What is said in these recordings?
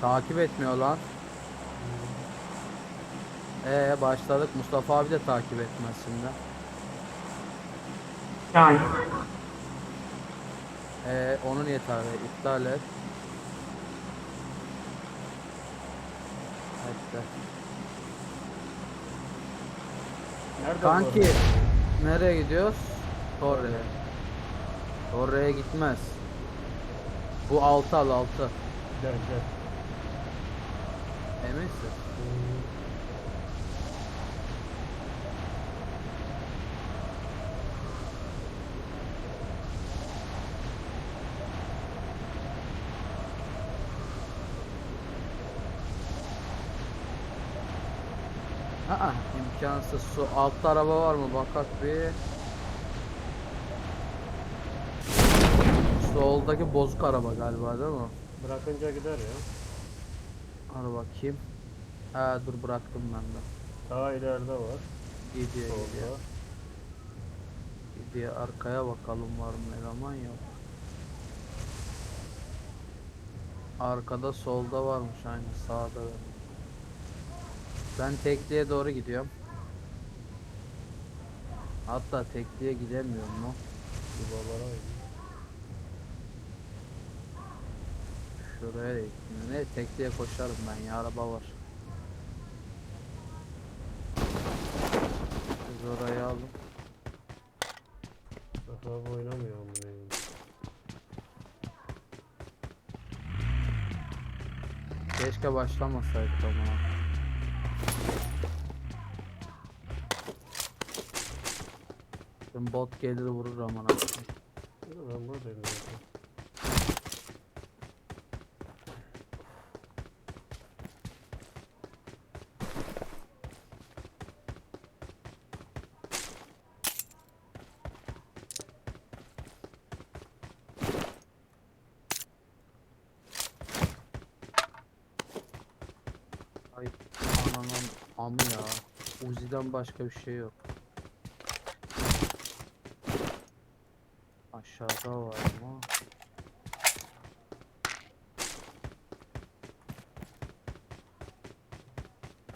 Takip etmiyor lan. Ee başladık. Mustafa abi de takip etmez şimdi. Yani. Ee onu niye tabi? İptal et. Etti. Nerede Kanki nereye gidiyoruz? Torre'ye. Torre'ye gitmez. Bu altı al altı. Gel gel. Eminsin? Aa, imkansız. Su altta araba var mı? Bakak bir. Soldaki bozuk araba galiba değil mi? Bırakınca gider ya. Hadi bakayım. Ha dur bıraktım ben de. Daha ileride var. Gidiyor gidiyor. Gidiyor arkaya bakalım var mı eleman yok. Arkada solda varmış aynı sağda. da. Ben tekliğe doğru gidiyorum. Hatta tekliğe gidemiyorum mu? Yuvalara gidiyor. Şuraya da gitmiyor. Ne tekliğe koşarım ben ya araba var. Biz orayı alın. Mustafa abi oynamıyor mu neyim? Keşke başlamasaydık ama. Bot gelir vurur amına. Ben buradayım zaten. Uzi'den başka bir şey yok. Aşağıda var ama.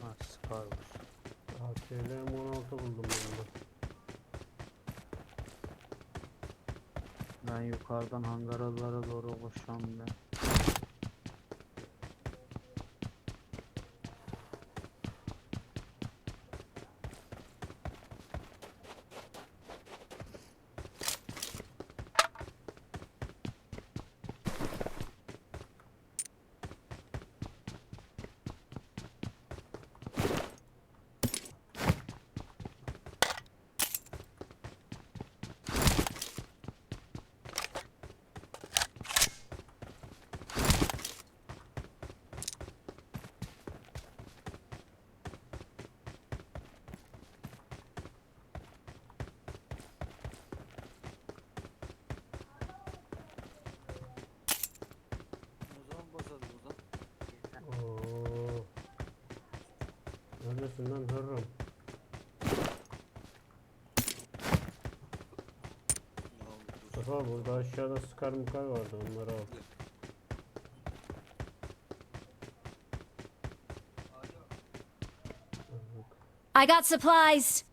Ha Scar var. AKL M16 buldum ben. Ben yukarıdan hangaralara doğru koşacağım ben. Neredesin lan hırrım? Mustafa burada aşağıda skar mukar vardı onları al. I got supplies.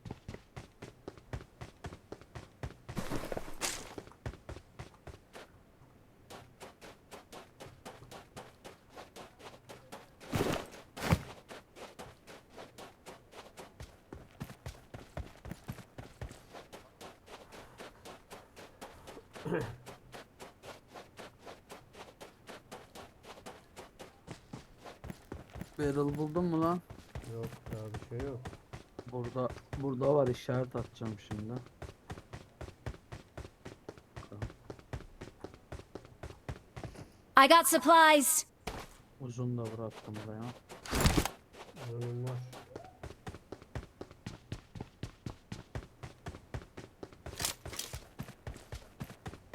Barrel buldun mu lan? Yok daha bir şey yok. Burada burada var işaret atacağım şimdi. I got supplies. Uzun da bıraktım buraya. Önüm var.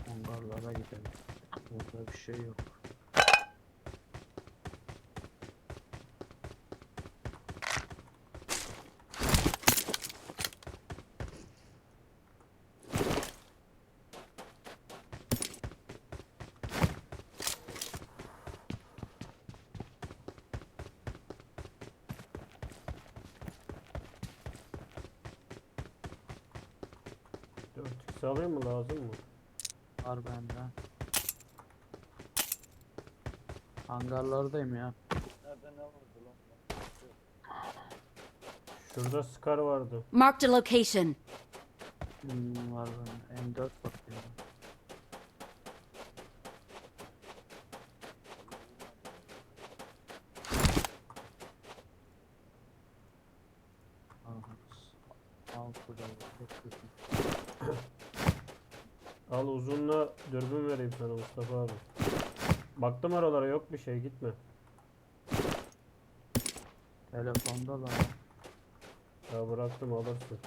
Hangarlara gidelim. Burada bir şey yok. Sis alayım mı lazım mı? Var bende. Hangarlardayım ya. Şurada Scar vardı. Marked a location. Hmm, var bende. M4 bakıyorum. Al. Al uzunla dürbün vereyim sana Mustafa abi. Baktım aralara yok bir şey gitme. Telefonda da. Ya bıraktım alırsın.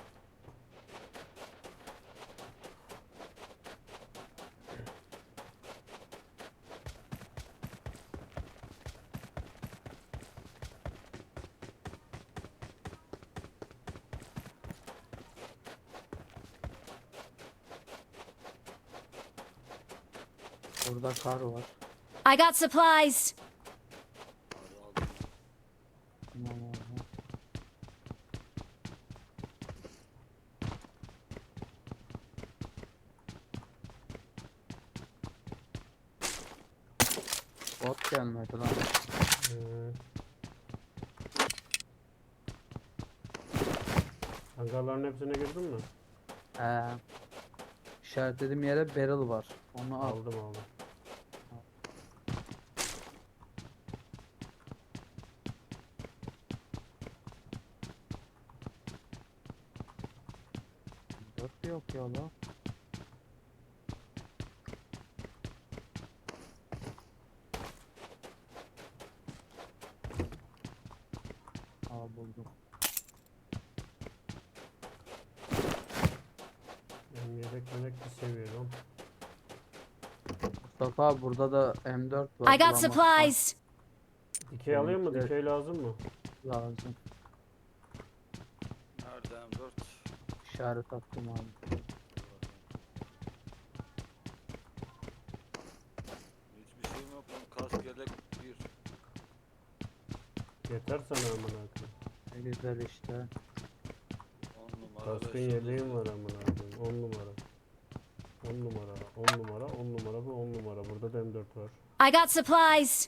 Burada kar var. I got supplies. Bot gelmedi lan. Ee, Hangarların hepsine girdin mi? Ee, işaretlediğim yere barrel var. Onu al. Aldım aldım. Dört de yok ya lan. Aa buldum. Benim yedek melek bir seviyorum. Burada da M4 var. I got supplies. Dikey alayım mı? Benimkiler- Dikey lazım mı? Lazım. Nerede M4? İşaret attım abi. Hiçbir şeyim yok lan. Kask yelek bir. Yeter sana amına koyayım. Ne güzel işte. 10 numara. Kaskın beş yeleğim var amına koyayım. 10 numara. 10 numara, 10 numara, 10 numara bu 10 numara. Burada da M4 var. I got supplies.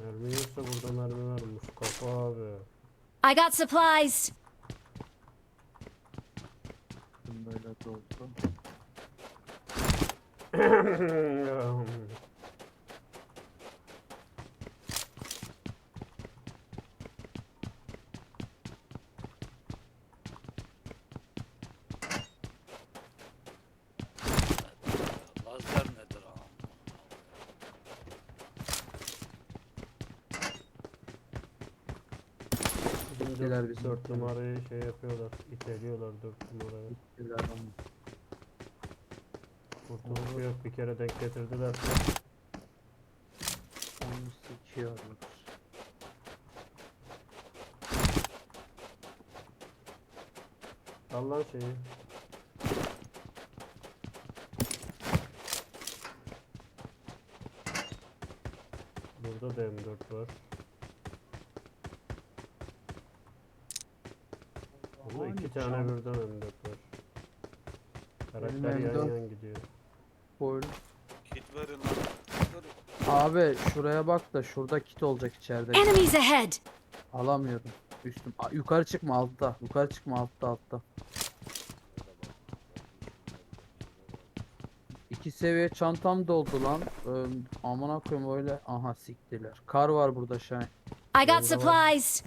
Mermi yoksa burada mermi var. Mustafa abi. I got supplies. Böyle doldu. Bizim Gittiler dört- bizim. 4 numarayı şey yapıyorlar. iteliyorlar 4 numarayı. Güzel ama. Kurtuluş yok bir kere denk getirdiler. Onu sikiyorlar. Al lan şeyi. Burada da M4 var. Burada iki Aynı tane birden M4 var. Benim Karakter yan M4 yan gidiyor. Full. Kit verin lan. Kit verin. Abi şuraya bak da şurada kit olacak içeride. Enemies ahead. Alamıyorum. Üstüm. Aa, yukarı çıkma altta. Yukarı çıkma altta altta. İki seviye çantam doldu lan. Ee, amına koyayım öyle. Aha siktiler. Kar var burada Şahin. I got supplies.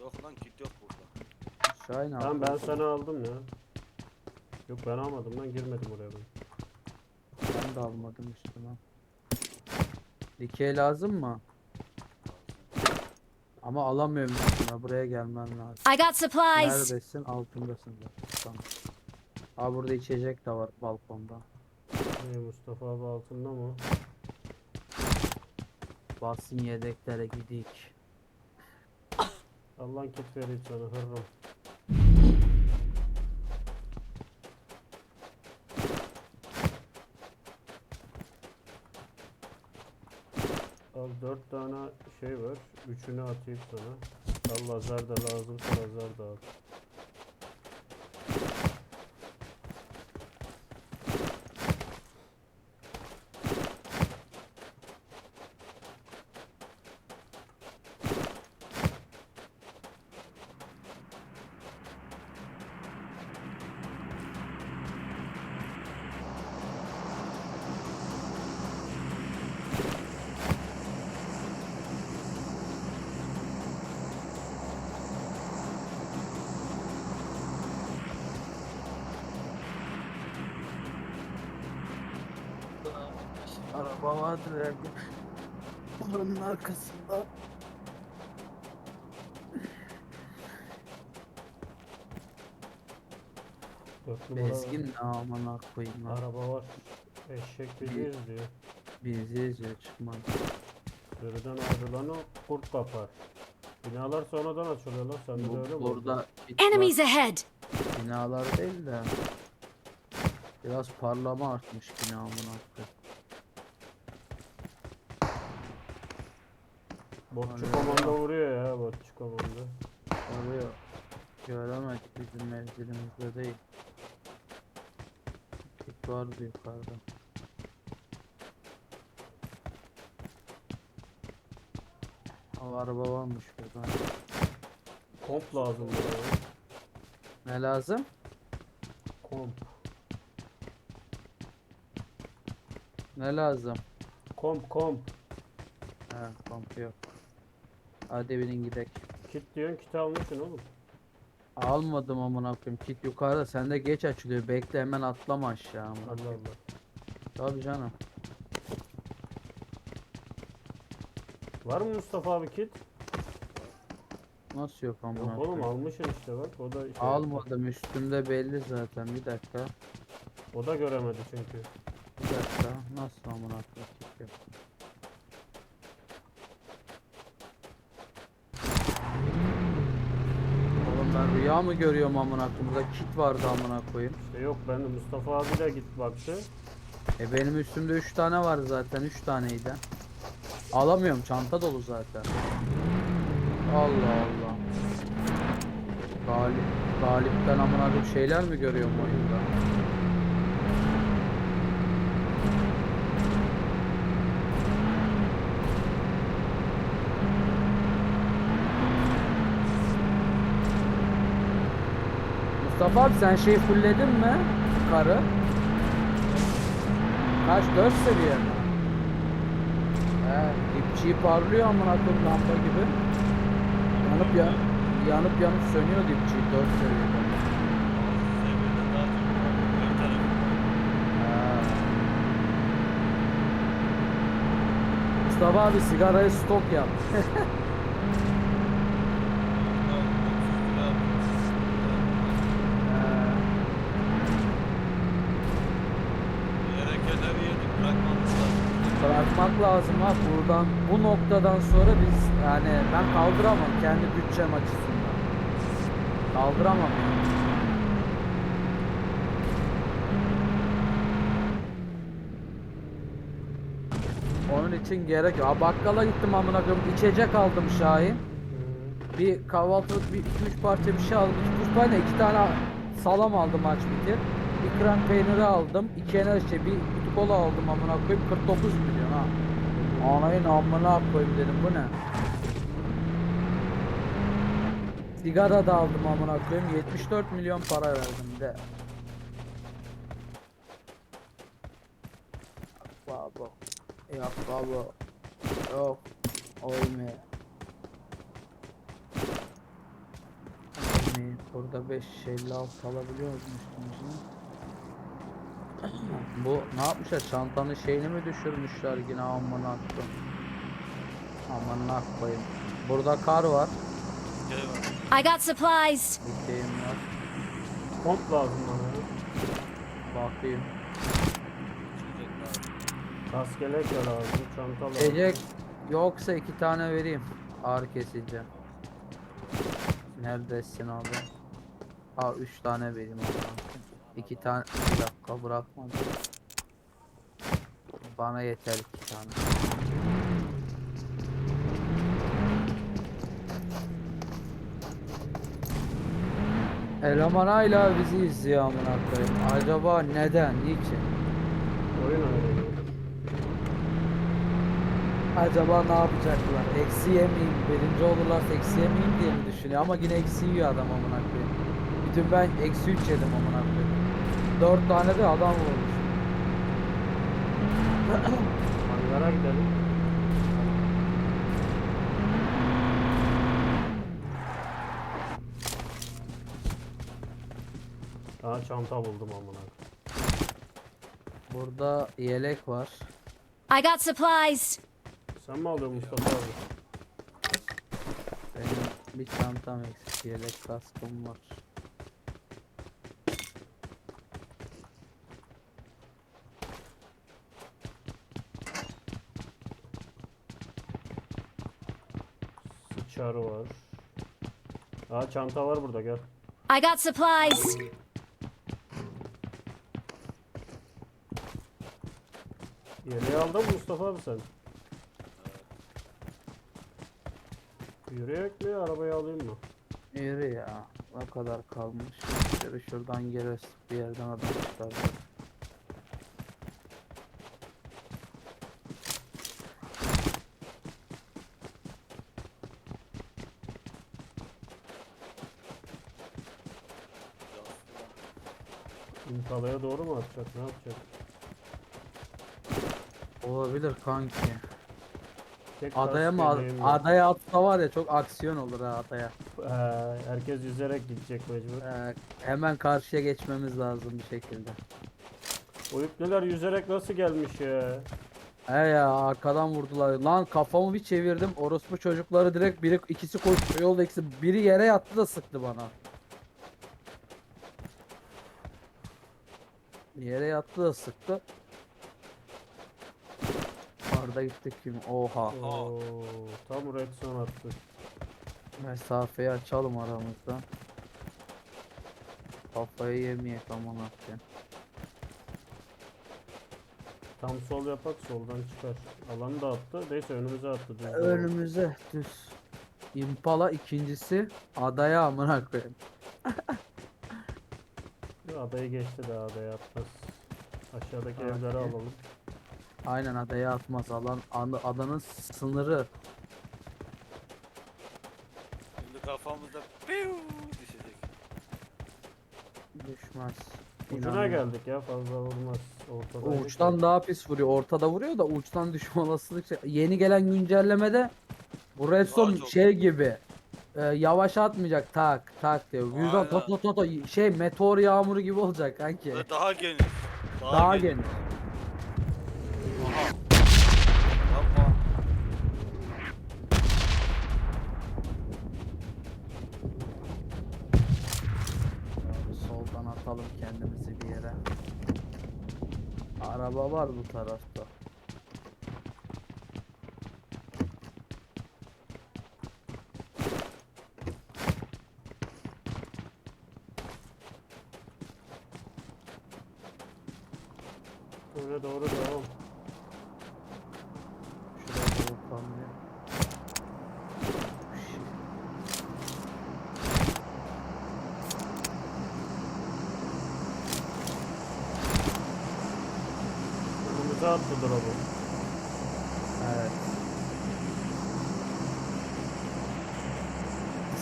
Yok lan kit yok burada. Şahin Tamam ben sana aldım ya. Yok ben almadım lan girmedim oraya ben. Ben de almadım üstüme. Dikey lazım mı? Ama alamıyorum üstüme. Buraya gelmen lazım. I got supplies. Neredesin? Altındasın zaten. Tamam. Aa burada içecek de var balkonda. Ee, Mustafa abi altında mı? Basın yedeklere gidik. Al lan kit vereyim sana hırrım. Dört tane şey var. Üçünü atayım sana. Al lazer de lazımsa lazer de al. Her gün. Oranın arkasında. Dört numara Bezgin ne amına koyayım lan. araba var. Eşek biliriz diyor. Bizi ya çıkmaz. Sürüden ayrılanı kurt kapar. Binalar sonradan açılıyor lan. Sende de Bu, öyle mi? burada. Enemies ahead! binalar değil de biraz parlama artmış bina amına koyayım. Botçu komando vuruyor ya botçu komando. Oluyor. Göremedik bizim mevzilimizde değil. Kit vardı yukarıda. O araba varmış burada. Komp lazım ya. Ne lazım? Komp. Ne lazım? Komp komp. He komp yok. Hadi binin gidek. Kit diyorsun kit almışsın oğlum. Almadım amına koyayım. Kit yukarıda. Sende geç açılıyor. Bekle hemen atlama aşağı amına Allah. Allah. Tabii canım. Var mı Mustafa abi kit? Nasıl yok amına Yok oğlum koyayım? almışsın işte bak o da şey Almadım üstümde belli zaten bir dakika. O da göremedi çünkü. Bir dakika nasıl amına koyayım kit yok. Oğlum ben rüya mı görüyorum amına koyayım? Burada kit vardı amına koyayım. İşte yok ben de Mustafa abi de git baktı. E benim üstümde 3 tane var zaten 3 taneydi. Alamıyorum çanta dolu zaten. Allah Allah. Galip, galipten amına koyayım şeyler mi görüyorum oyunda? Mustafa abi sen şey fullledin mi? Karı. Kaç 4 seviye mi? He, dipçiyi parlıyor amına koyayım lamba gibi. Yanıp ya yanıp yanıp sönüyor dipçi 4 seviyede. Mustafa abi sigarayı stok yap. Ondan 30 lira aldım. He. Gerekenleri yedik bırakmamız lazım. Bırakmak lazım ha buradan bu noktadan sonra biz yani ben kaldıramam kendi bütçem açısından. Kaldıramam. Onun için gerek yok. Ha, bakkala gittim amına koyayım içecek aldım Şahin. Bir kahvaltılık bir üç parça bir şey aldım. İki üç tane iki tane salam aldım aç bitir. Bir krem peyniri aldım. iki enerji bir kutu kola aldım amına koyayım 49 milyon ha. Anayın amına koyayım dedim bu ne? Sigara da aldım amına koyayım 74 milyon para verdim de. Baba. Yok baba. Yok. Olmuyor. Burada 5 50 alt alabiliyoruz üstümüzü. Bu ne yapmışlar? Çantanın şeyini mi düşürmüşler yine amına attım. Amına koyayım. Burada kar var. Var. I got supplies! Dikeyim var. Komp lazım bana. Bakayım. Kaskelek de lazım, çanta lazım. Yiyecek yoksa iki tane vereyim. Ağrı kesici. Neredesin abi? Aa üç tane vereyim o zaman. İki tane bir dakika bırakmadı. Bana yeter iki tane. Eleman hala bizi izliyor amına koyayım. Acaba neden? Niçin? Oyun. Acaba ne yapacaklar? Eksi yemeyeyim. Birinci olurlarsa eksi yemeyeyim diye mi düşünüyor? Ama yine eksi yiyor adam amına koyayım. Bütün ben eksi 3 yedim amına koyayım. 4 tane de adam vurmuş. Hangara gidelim. Daha çanta buldum amına. Burada yelek var. I got supplies. Sen mi alıyorsun Mustafa abi? Benim bir çantam eksik. Yelek kaskım var. Sıçarı var. Aa çanta var burada gel. I got supplies. Yeleği aldın mı Mustafa abi sen? Yürüyerek mi arabayı alayım mı? Yürü ya. Ne kadar kalmış. Şöyle şuradan geliriz. Bir yerden adam. İmpalaya doğru mu atacak? Ne yapacak? Olabilir kanki. Tek Adaya mı? Adaya atsa var ya çok aksiyon olur ha adaya. Ee, herkes yüzerek gidecek mecbur. Ee, hemen karşıya geçmemiz lazım bir şekilde. O ipneler yüzerek nasıl gelmiş ya? He ya arkadan vurdular. Lan kafamı bir çevirdim. Orospu çocukları direkt biri ikisi koşuyor yolda ikisi biri yere yattı da sıktı bana. Yere yattı da sıktı. Orada gittik kim? Oha. Oo, tam red attı. Mesafeyi açalım aramızda. Kafayı yemeyek aman akçe. Tam sol yapak soldan çıkar. Alanı da attı. Neyse önümüze attı. düz. Önümüze düz. Impala ikincisi adaya amına koyayım. Adayı geçti daha adaya atmaz. Aşağıdaki Okey. evleri alalım. Aynen adaya atmaz alan an- adanın sınırı. Şimdi kafamızda piu düşecek. Düşmez. Ucuna İnanmıyorum. geldik ya fazla vurmaz. Ortada. Uçtan daha pis vuruyor. Ortada vuruyor da uçtan düşme olasılık şey- Yeni gelen güncellemede bu redstone çok. şey gibi. E, yavaş atmayacak tak tak diyor. Aynen. toto toto şey meteor yağmuru gibi olacak kanki. Ve daha geniş. Daha, Daha geniş. geniş. Aha. Yapma. Abi soldan atalım kendimizi bir yere. Araba var bu tarafta. Öne doğru devam. Şuraya doğru kamyon. Önümüze attı drop'u. Evet.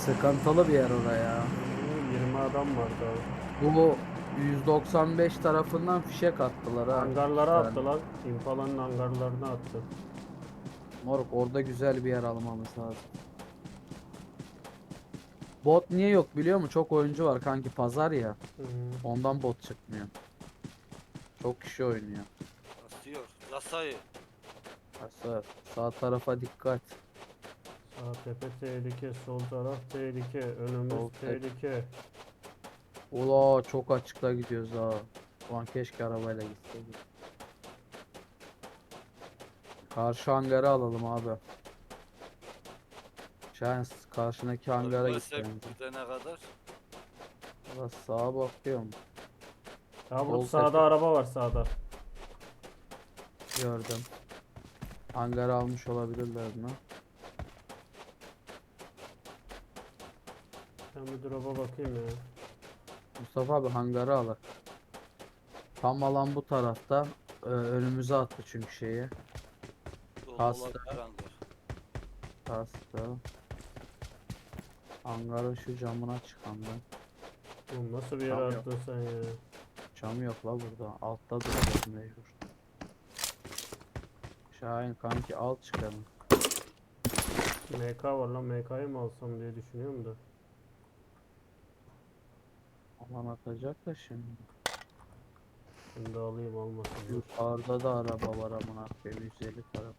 Sıkıntılı bir yer oraya. Hı, 20 adam vardı abi. Bu 195 tarafından fişek attılar ha. Hangarlara Yani attı lan. Impala'nın hangarlarına attı. Moruk orada güzel bir yer almamız lazım. Bot niye yok biliyor musun? Çok oyuncu var kanki pazar ya. Hı. Ondan bot çıkmıyor. Çok kişi oynuyor. Basıyor. Rasayı. Sağ, sağ tarafa dikkat. Sağ tepe tehlike, sol taraf tehlike, önümüz Sol tek- tehlike. Ula çok açıkta gidiyoruz ha. Ulan keşke arabayla gitseydik. Karşı hangarı alalım abi. Şahin karşındaki hangara git Ölmezsek bence. gidene kadar. Ulan sağa bakıyorum. Ya Sol burada sağda tepe. araba var sağda. Gördüm. Hangarı almış olabilirler mi? Ben bir drop'a bakayım ya. Mustafa abi hangarı alır. Tam alan bu tarafta. Ee, önümüze attı çünkü şeyi. Dolu Hasta. olabilir hangar. Kastı. Hangarın şu camına çıkan ben. Oğlum nasıl bir yere Tamam, yok. attın sen ya? Cam yok la burada. Altta duracağız mecbur. Şahin kanki al çıkalım. MK var lan MK'yı mı alsam diye düşünüyorum da. Aman atacak da şimdi. Şimdi alayım almasın. Yukarıda da araba var amına koyayım 150 taraf.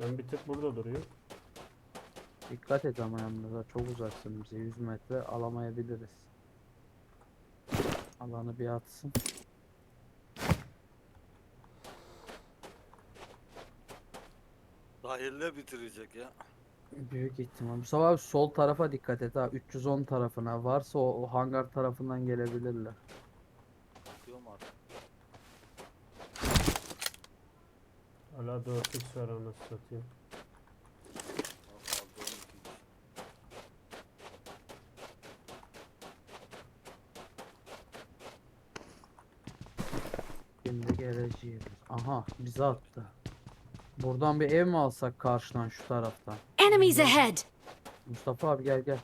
Ben bir tık burada duruyor. Dikkat et ama yalnız çok uzaksın bize 100 metre alamayabiliriz. Alanı bir atsın. Dahille bitirecek ya. Büyük ihtimal. Mustafa abi sol tarafa dikkat et ha. 310 tarafına. Varsa o, o hangar tarafından gelebilirler. Diyorum artık. Hala 4x var anasını satayım. Aldı 12 kişi. Şimdi geleceğiz. Aha bize attı. Buradan bir ev mi alsak karşıdan şu taraftan? Enemies ahead! Mustafa abi gel gel.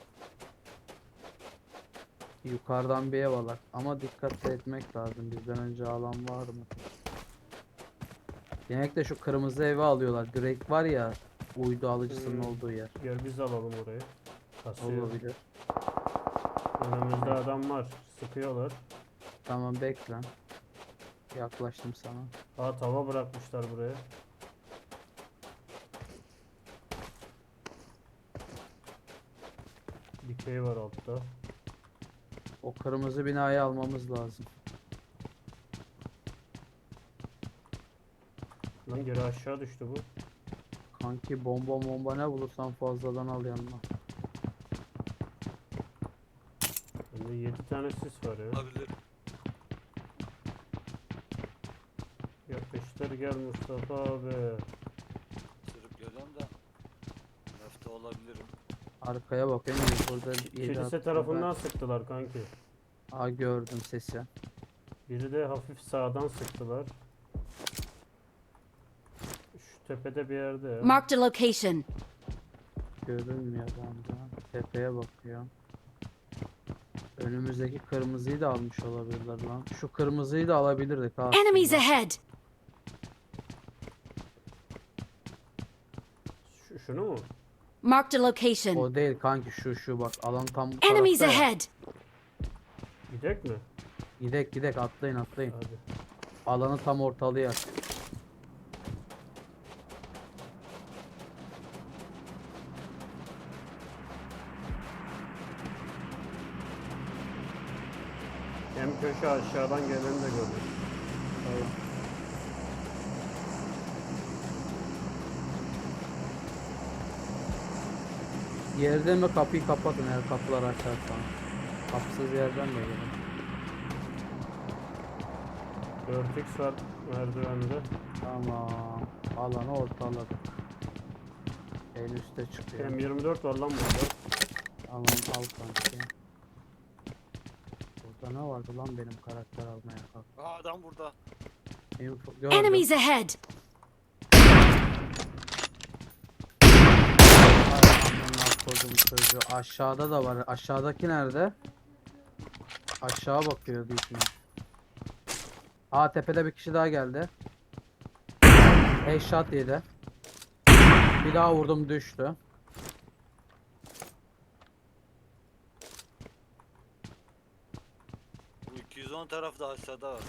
Yukarıdan bir ev alak. Ama dikkat de etmek lazım. Bizden önce alan var mı? Genellikle şu kırmızı evi alıyorlar. Direkt var ya uydu alıcısının Hmm. olduğu yer. Gel biz alalım orayı. Kasıyor. Olabilir. Önümüzde adam var. Sıkıyorlar. Tamam bekle. Yaklaştım sana. Aa tava bırakmışlar buraya. Dikey var altta. O kırmızı binayı almamız lazım. Lan geri aşağı düştü bu. Kanki bomba bomba ne bulursan fazladan al yanına. Bende 7 tane sis var ya. Olabilir. Yapıştır gel Mustafa abi. Sırıp geliyorum da. Nefte olabilirim. Arkaya bakayım. Burada Kilise tarafından sıktılar kanki. Aa gördüm sesi. Biri de hafif sağdan sıktılar. Şu tepede bir yerde ya. Marked a location. Görünmüyor bende. Tepeye bakıyor. Önümüzdeki kırmızıyı da almış olabilirler lan. Şu kırmızıyı da alabilirdik ha. Enemies aslında. ahead! Şu, şunu mu? Marked a location. O değil kanki şu şu bak alan tam bu Enemies tarafta ya. ahead! Gidecek mi? Gidek gidek atlayın atlayın. Hadi. Alanı tam ortalıyor. Hem köşe aşağıdan geleni de gördüm. Yerde mi kapıyı kapatın eğer kapılar açarsan. Kapısız yerden de gelin. 4x var merdivende. Tamam. Alanı ortaladık. En üste çıkıyor. M24 var lan burada. Tamam al kanki. Burada ne vardı lan benim karakter almaya kalk. Aa adam burada. Info. Enemies ahead! Ay, amına koydum çocuğu. Aşağıda da var. Aşağıdaki nerede? Aşağı bakıyor büyük ihtimal. Aa tepede bir kişi daha geldi. Headshot yedi. Bir daha vurdum düştü. Bu 210 tarafı da aşağıda var.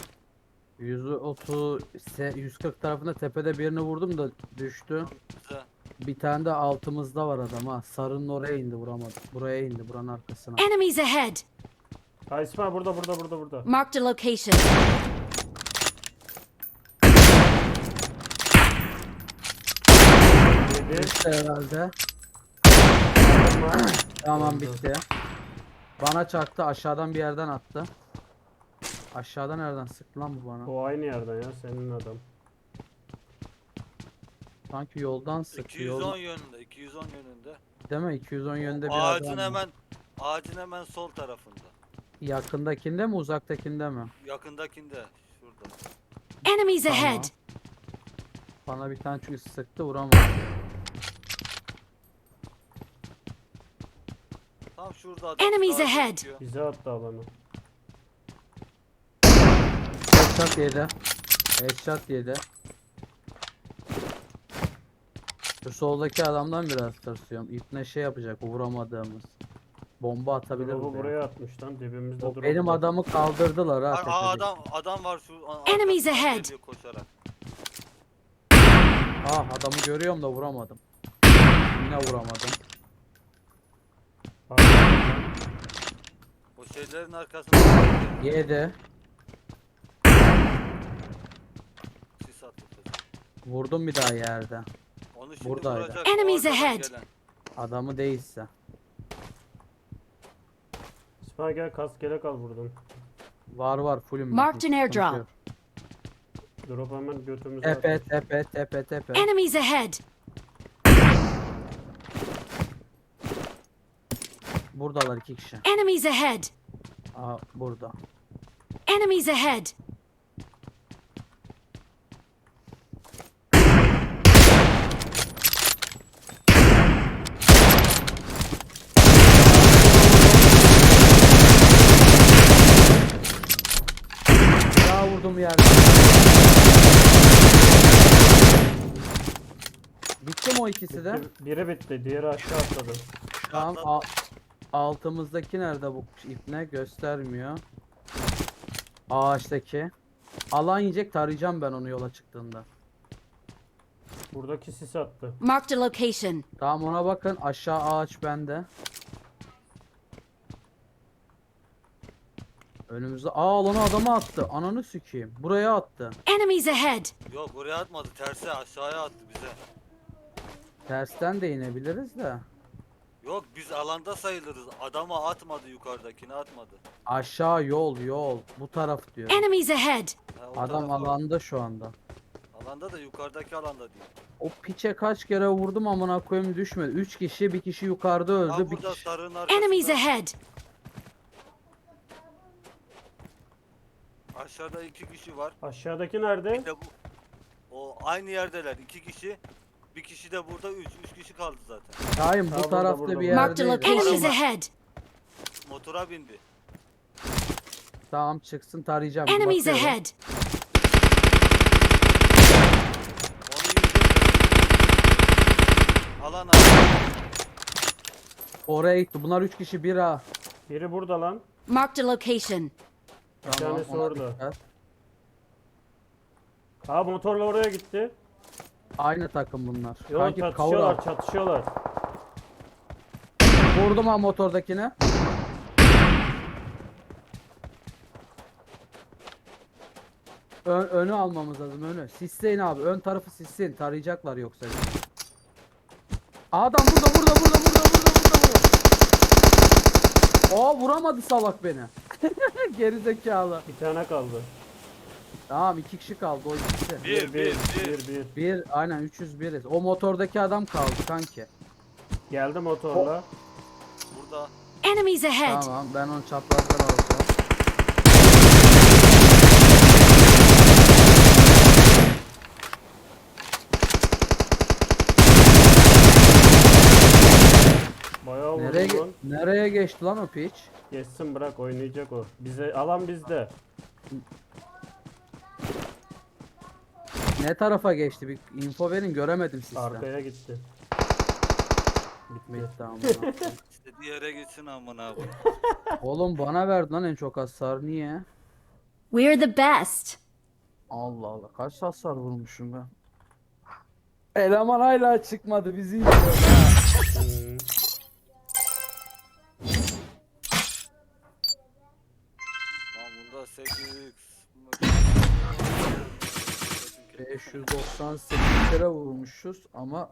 130 se- 140 tarafında tepede birini vurdum da düştü. Bize. Bir tane de altımızda var adam ha. Sarının oraya indi vuramadı. Buraya indi buranın arkasına. Enemies ahead! Ha İsmail burada burada burada burada. Marked a location. Yedi. Bitti herhalde. Tamam. Bitti. Bana çaktı aşağıdan bir yerden attı. Aşağıdan nereden sıktı lan bu bana? O aynı yerden ya senin adam. Sanki yoldan sıkıyor. 210 yönünde, 210 yönünde. Değil mi? 210 yönde bir Ağacın adam var. hemen ağacın hemen sol tarafında. Yakındakinde mi uzaktakinde mi? Yakındakinde şurada. Enemies Tamam. ahead! Bana bir tane çünkü sıktı vuramadım. Tam şurada adam. Enemies sağa ahead. çekiyor. Bize attı alanı. Headshot yedi. Headshot yedi. Şu soldaki adamdan biraz tırsıyorum. İpne şey yapacak vuramadığımız. Bomba atabilir Drop'u buraya. buraya atmış lan dibimizde O drop benim var. adamı kaldırdılar ha. Aa, tepedeki. adam adam var şu a- Enemies ahead. geliyor koşarak. Ah adamı görüyorum da vuramadım. Yine vuramadım. Bak, O şeylerin arkasında Yedi. sis attı. Vurdum bir daha yerde. Onu şimdi Buradaydı. vuracak. o Enemies arkadan ahead. gelen. Adamı değilse. İsmail gel kask gerek al buradan. Var var fullüm. Marked an airdrop. Drop hemen götümüze Tepe tepe tepe tepe. Enemies ahead! Buradalar iki kişi. Enemies ahead! Aa burada. Enemies ahead! Yerde. Bitti mi o ikisi de? Biri bitti, diğeri aşağı atladı. Tamam. al- altımızdaki nerede bu ipne göstermiyor. Ağaçtaki. Alan yiyecek tarayacağım ben onu yola çıktığında. Buradaki sis attı. Marked a location. Tamam ona bakın aşağı ağaç bende. Önümüzde aa alanı adama attı. Ananı sikeyim. Buraya attı. Enemies ahead! Yok buraya atmadı terse aşağıya attı bize. Tersten de inebiliriz de. Yok biz alanda sayılırız. Adama atmadı yukarıdakini atmadı. Aşağı yol yol. Bu taraf diyor. Enemies ahead! Ha, o Adam taraf alanda şu anda. Alanda da yukarıdaki alanda değil. O piçe kaç kere vurdum amına koyayım düşmedi. 3 kişi bir kişi yukarıda öldü. Tam bir burada kişi... Enemies ahead! Aşağıda iki kişi var. Aşağıdaki nerede? Bir de bu. O aynı yerdeler. iki kişi. Bir kişi de burada. Üç. Üç kişi kaldı zaten. Şahin bu Ha, burada, tarafta burada, bir burada. Marked a yerdeydi. Enemies ahead! Motora bindi. Tamam çıksın tarayacağım. Enemies Bakıyorum. ahead! Onu. Alan abi. Oraya gitti. Bunlar 3 kişi bir ha. Biri burada lan. Marked a location. Tamam, tanesi ona orada. dikkat. Motorla oraya gitti. Aynı takım bunlar. Yok Kanki çatışıyorlar, kavra. çatışıyorlar. Vurdum ha motordakine. Ön, önü almamız lazım önü. Sisleyin abi. Ön tarafı sisleyin. Tarayacaklar yoksa. Adam burada burada burada burada burada burada. Aa vuramadı salak beni. Geri zekalı. Bir tane kaldı. Tamam iki kişi kaldı o ikisi. Bir, bir, bir. bir, bir. Bir aynen 301'iz. O motordaki adam kaldı kanki. Geldi motorla. Burada. Enemies ahead! Tamam ben onu çaprazdan alacağım. Bayağı Nereye, ge- lan. nereye geçti lan o piç? Geçsin bırak oynayacak o. Bize alan bizde. Ne tarafa geçti? Bir info verin göremedim sizden. Arkaya gitti. Bitti. Bitti amına. İstediği yere gitsin amına abi. Oğlum bana verdi lan en çok hasar. Niye? We're the best! Allah Allah. Kaç hasar vurmuşum ben? Eleman hala çıkmadı. Bizi izliyor. ha. Hmm. 598 kere vurmuşuz ama